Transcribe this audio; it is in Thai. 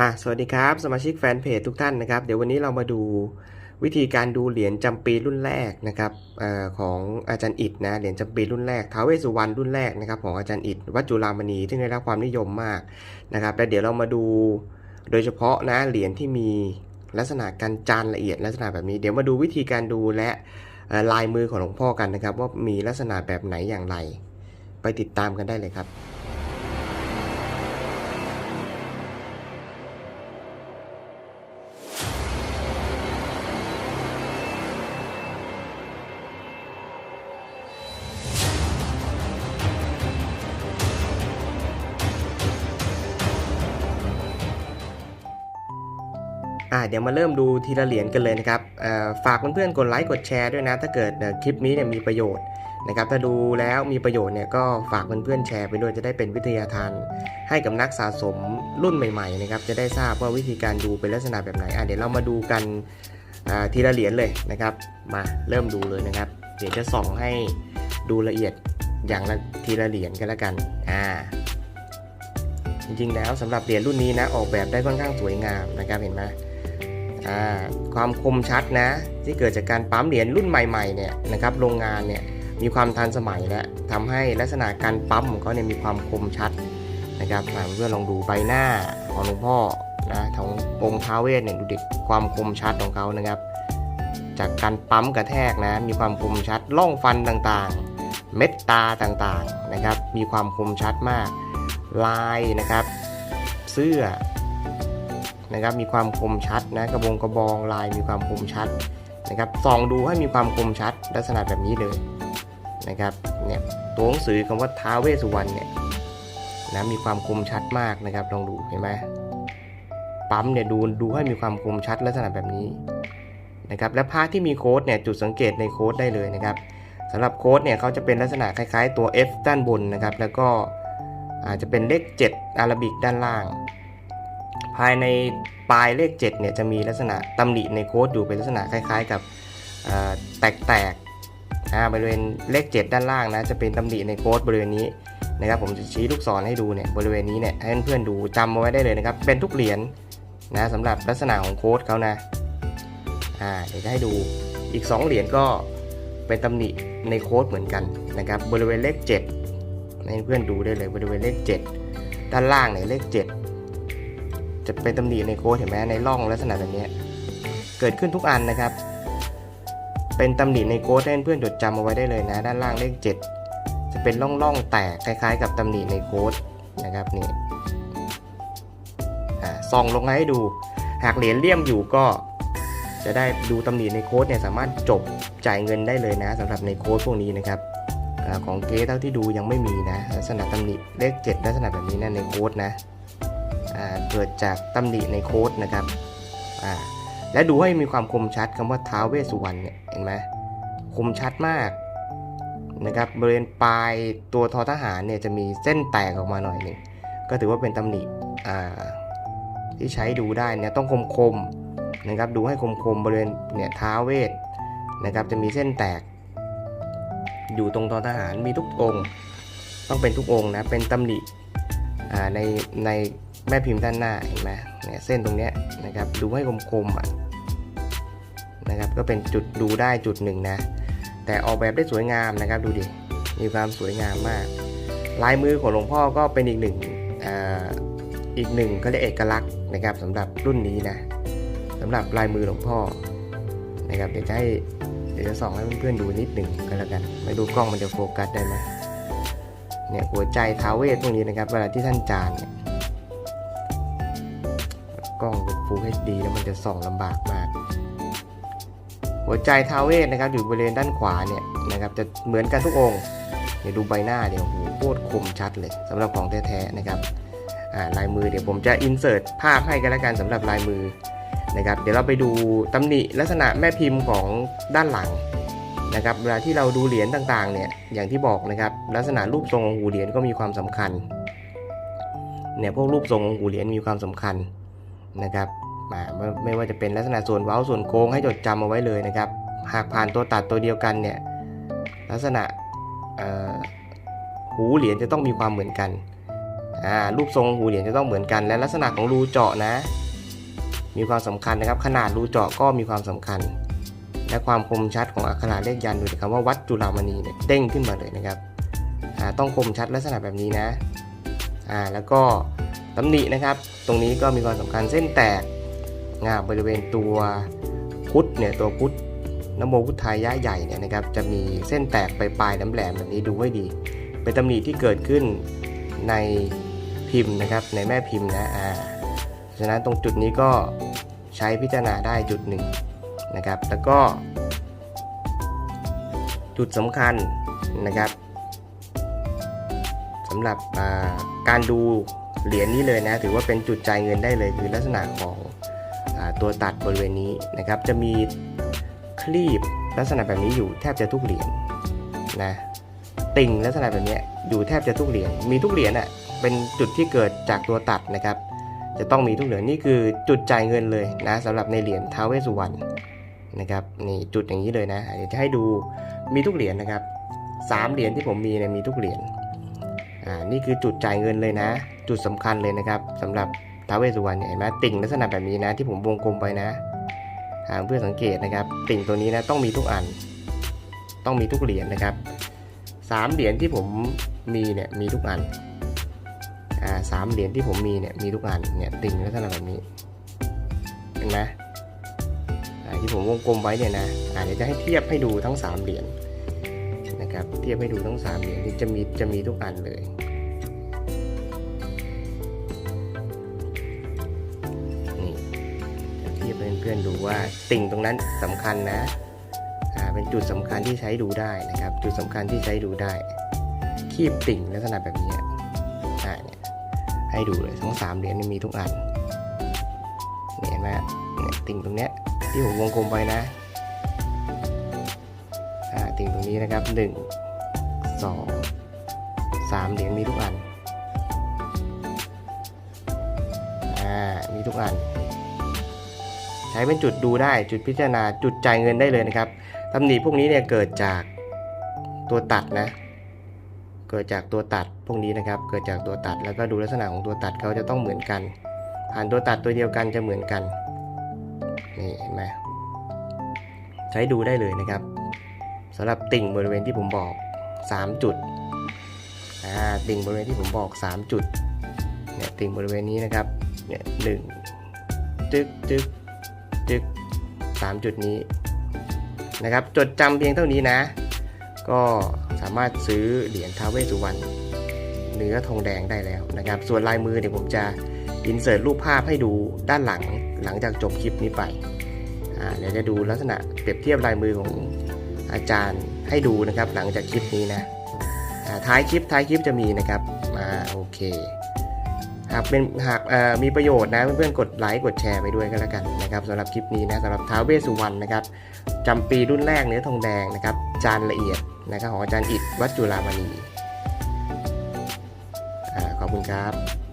อะสวัสดีครับ สมาชิกแฟนเพจทุกท่านนะครับ เดี๋ยววันนี้เรามาดูวิธีการดูเหรียญจำปีรุ่นแรกนะครับอของอาจารย์อิดนะเหรียญจำปีรุ่นแรกท้าวเวสุวรรณรุ่นแรกนะครับของอาจารย์อิดวัดจุฬามณีที่ได้รับความนิยมมากนะครับแล้วเดี๋ยวเรามาดูโดยเฉพาะนะเหรียญที่มีลักษณะการจานละเอียดลักษณะแบบนี้ เดี๋ยวมาดูวิธีการดูและลายมือของหลวงพ่อกันนะครับ ว่ามีลักษณะแบบไหนอย่างไร ไปติดตามกันได้เลยครับ อ่าเดี๋ยวมาเริ่มดูทีละเหรียญกันเลยนะครับเอ่อฝากเพื่อนๆกดไลค์กดแชร์ด้วยนะ ถ้าเกิดคลิปนี้เนี่ยมีประโยชน์นะครับถ้าดูแล้วมีประโยชน์เนี่ยก็ฝากเพื่อนๆแชร์ไปด้วยจะได้เป็นวิทยาทาน ให้กับนักสะสมรุ่นใหม่ๆนะครับจะได้ทราบว่าวิธีการดูเป็นลักษณะแบบไหนอะเดี๋ยวเรามาดูกันทีละเหรียญเลยนะครับ มาเริ่มดูเลยนะครับ เดี๋ยวจะส่องให้ดูละเอียดอย่างละทีละเหรียญกันแล้วกันอ่าจริงๆแล้วสำหรับเหรียญรุ่นนี้นะออกแบบได้ค่อนข้างสวยงามนะครับเห็นไหม ความคมชัดนะ ที่เกิดจากการปั๊มเหรียญรุ่นใหม่ๆเนี่ยนะครับโรงงานเนี่ยมีความทันสมัยและทำให้ลักษณะการปั๊มของเขาเนี่ยมีความคมชัดนะครับอ่าเพื่อนลองดูใบหน้าของหลวงพ่อนะขององค์ท้าเวสเนี่ยดูดิความคมชัดของเขานะครับ จากการปั๊มกระแทกนะมีความคมชัดล่องฟันต่างๆ เม็ดตาต่างๆนะครับ มีความคมชัดมากลายนะครับ เสื้อ นะครับมีความคมชัดนะกระบงกระบองลายมีความคมชัดนะครับส่องดูให้มีความคมชัดลักษณะแบบนี้เลยนะครับเนี่ยตัวหนังสือคำว่าท้าเวสสุวรรณเนี่ยนะมีความคมชัดมากนะครับลองดูเห็นไหมปั๊มเนี่ยดูดูให้มีความคมชัดลักษณะแบบนี้นะครับและพาร์ทที่มีโค้ดเนี่ยจุดสังเกตในโค้ดได้เลยนะครับสำหรับโค้ดเนี่ยเขาจะเป็นลักษณะคล้ายๆตัว F ด้านบนนะครับแล้วก็อาจจะเป็นเลข 7 อาราบิกด้านล่าง ภายในปลายเลข7เนี่ยจะมีลักษณะตำหนิในโค้ดอยู่เป็นลักษณะคล้าย ๆ กับแตกๆบริเวณเลข 7 ด้านล่างนะจะเป็นตำหนิในโค้ดบริเวณนี้นะครับผมจะชี้ลูกศรให้ดูเนี่ยบริเวณนี้เนี่ยให้เพื่อนๆดูจำเอาไว้ได้เลยนะครับเป็นทุกเหรียญนะสำหรับลักษณะของโค้ดเขานะอ่าเดี๋ยวจะให้ดูอีก 2 เหรียญก็เป็นตำหนิในโค้ดเหมือนกันนะครับบริเวณเลข 7 ให้เพื่อนดูได้เลยบริเวณเลข 7 ด้านล่างเนี่ยเลข 7 จะเป็นตำหนิในโค้ดเห็นไหมในร่องลักษณะแบบนี้ เกิดขึ้นทุกอันนะครับ เป็นตำหนิในโค้ดให้เพื่อนจดจำเอาไว้ได้เลยนะ ด้านล่างเลข 7 จะเป็นร่องร่องๆแตกคล้ายๆ กับตำหนิในโค้ดนะครับนี่อ่าส่องลงมาให้ดู หากเหรียญเลี่ยมอยู่ก็จะได้ดูตำหนิในโค้ดเนี่ยสามารถจบจ่ายเงินได้เลยนะสำหรับในโค้ดพวกนี้นะครับอของเก๊เท่าที่ดูยังไม่มีนะลักษณะตำหนิเลข 7 ลักษณะแบบนี้นะในโค้ดนะ เกิดจากตำหนิในโค้ดนะครับอ่าและดูให้มีความคมชัดคำว่าท้าวเวสุวรรณเนี่ยเห็นไหมคมชัดมากนะครับบริเวณปลายตัวทอทหารเนี่ยจะมีเส้นแตกออกมาหน่อยหนึ่งก็ถือว่าเป็นตำหนิอ่าที่ใช้ดูได้เนี่ยต้องคมคมนะครับดูให้คมคมบริเวณเนี่ยท้าวเวสนะครับจะมีเส้นแตก อยู่ตรงทอทหารมีทุกองค์ ต้องเป็นทุกองค์นะเป็นตำหนิในใน แม่พิมพ์ด้านหน้าเห็นไหมเนี่ยเส้นตรงเนี้ยนะครับดูให้คมๆอะนะครับก็เป็นจุดดูได้จุดหนึ่งนะ แต่ออกแบบได้สวยงามนะครับดูดิมีความสวยงามมาก ลายมือของหลวงพ่อก็เป็นอีกหนึ่งอ่าอีกหนึ่งเขาเรียกเอกลักษณ์นะครับสำหรับรุ่นนี้นะสำหรับลายมือหลวงพ่อนะครับเดี๋ยวจะให้เดี๋ยวจะส่องให้เพื่อนๆดูนิดหนึ่งก็แล้วกันไม่ดูกล้องมันจะโฟกัสได้ไหมเนี่ยหัวใจท้าวเวทพวกนี้นะครับเวลาที่ท่านจานเนี่ย HD แล้วมันจะส่องลำบากมาก หัวใจทาวเวทนะครับอยู่บริเวณด้านขวาเนี่ยนะครับจะเหมือนกันทุกองค์เดี๋ยวดูใบหน้าเดี๋ยวโหโคตรคมชัดเลยสำหรับของแท้ๆนะครับลายมือเดี๋ยวผมจะอินเสิร์ตภาพให้กันแล้วกันสำหรับลายมือนะครับเดี๋ยวเราไปดูตำหนิลักษณะแม่พิมพ์ของด้านหลังนะครับเวลาที่เราดูเหรียญต่างๆเนี่ยอย่างที่บอกนะครับลักษณะรูปทรงของหูเหรียญก็มีความสำคัญเนี่ยพวกรูปทรงของหูเหรียญมีความสำคัญนะครับ ไม่ไม่ว่าจะเป็นลักษณะส่วนเว้าส่วนโค้งให้จดจำเอาไว้เลยนะครับ หากผ่านตัวตัดตัวเดียวกันเนี่ยลักษณะหูเหรียญจะต้องมีความเหมือนกันรูปทรงหูเหรียญจะต้องเหมือนกัน และลักษณะของรูเจาะนะ มีความสำคัญนะครับ ขนาดรูเจาะก็มีความสำคัญ และความคมชัดของอักขระเลขยันดูดิคำว่าวัดจุฬามณีเนี่ยเด้งขึ้นมาเลยนะครับต้องคมชัดลักษณะแบบนี้นะแล้วก็ตำหนินะครับ ตรงนี้ก็มีความสำคัญเส้นแตก งาบริเวณตัวพุทธเนี่ยตัวพุทธนโมพุทธายะใหญ่เนี่ยนะครับจะมีเส้นแตกไปปลายๆน้ำแหลมแบบนี้ดูให้ดี เป็นตำหนิที่เกิดขึ้นในพิมพ์นะครับในแม่พิมพ์นะอ่าฉะนั้นตรงจุดนี้ก็ใช้พิจารณาได้จุดหนึ่งนะครับแล้วก็ จุดสำคัญนะครับสำหรับการดูเหรียญนี้เลยนะ ถือว่าเป็นจุดจ่ายเงินได้เลยคือลักษณะของ ตัวตัดบริเวณนี้นะครับ จะมีคลีบลักษณะแบบนี้อยู่แทบจะทุกเหรียญนะติ่งลักษณะแบบนี้อยู่แทบจะทุกเหรียญมีทุกเหรียญอะเป็นจุดที่เกิดจากตัวตัดนะครับ จะต้องมีทุกเหรียญนี่คือจุดจ่ายเงินเลยนะสำหรับในเหรียญท้าวเวสุวรรณนะครับนี่จุดอย่างนี้เลยนะเดี๋ยวจะให้ดูมีทุกเหรียญนะครับสามเหรียญที่ผมมีเนี่ยมีทุกเหรียญอ่านี่คือจุดจ่ายเงินเลยนะ จุดสำคัญเลยนะครับสำหรับ ท้าวเวสสุวรรณเนี่ยเห็นไหมติ่งลักษณะแบบนี้นะที่ผมวงกลมไปนะเพื่อสังเกตนะครับ ติ่งตัวนี้นะต้องมีทุกอัน ต้องมีทุกเหรียญนะครับสามเหรียญที่ผมมีเนี่ยมีทุกอันอ่าสามเหรียญที่ผมมีเนี่ยมีทุกอันเนี่ยติ่งลักษณะแบบนี้เห็นไหมที่ผมวงกลมไว้เนี่ยนะเดี๋ยวจะให้เทียบให้ดูทั้ง 3 เหรียญนะครับ เทียบให้ดูทั้ง 3 เหรียญที่จะมีจะมีทุกอันเลย เทียบให้เพื่อนๆดูว่าติ่งตรงนั้นสำคัญนะอ่าเป็นจุดสำคัญที่ใช้ดูได้นะครับ จุดสำคัญที่ใช้ดูได้ คีบติ่งลักษณะแบบนี้อ่าเนี่ยให้ดูเลยทั้ง3เหรียญมีทุกอันเนี่ยเห็นไหมเนี่ยติ่งตรงเนี้ยที่ผมวงกลมไว้นะอ่าติ่งตรงนี้นะครับ 1 2 3 เหรียญมีทุกอัน อ่า มีทุกอัน ช้เป็นจุดดูได้จุดพิจารณาจุดจ่ายเงินได้เลยนะครับตำหนิพวกนี้เนี่ยเกิดจากตัวตัดนะ เกิดจากตัวตัดพวกนี้นะครับ เกิดจากตัวตัดแล้วก็ดูลักษณะของตัวตัดเขาจะต้องเหมือนกัน ผ่านตัวตัดตัวเดียวกันจะเหมือนกันนี่เห็นไหมใช้ดูได้เลยนะครับสำหรับติ่งบริเวณที่ผมบอก 3 จุดอ่าติ่งบริเวณที่ผมบอก 3 จุดเนี่ยติ่งบริเวณนี้นะครับเนี่ยหนึ่งจึ๊กจึ๊กจึ๊ก สามจุดนี้นะครับ จดจำเพียงเท่านี้นะ ก็สามารถซื้อเหรียญท้าเวสุวรรณเนื้อทองแดงได้แล้วนะครับ ส่วนลายมือเดี๋ยวผมจะอินเสิร์ตรูปภาพให้ดูด้านหลังหลังจากจบคลิปนี้ไปเดี๋ยวจะดูลักษณะเปรียบเทียบลายมือของอาจารย์ให้ดูนะครับ หลังจากคลิปนี้นะท้ายคลิปท้ายคลิปจะมีนะครับอ่าโอเค หากเป็นหากมีประโยชน์นะเพื่อนๆกดไลค์กดแชร์ไปด้วยก็แล้วกันนะครับสำหรับคลิปนี้นะสำหรับท้าวเวสสุวรรณนะครับจำปีรุ่นแรกเนื้อทองแดงนะครับจานละเอียดนะครับของอาจารย์อิดวัดจุฬามณีอขอบคุณครับ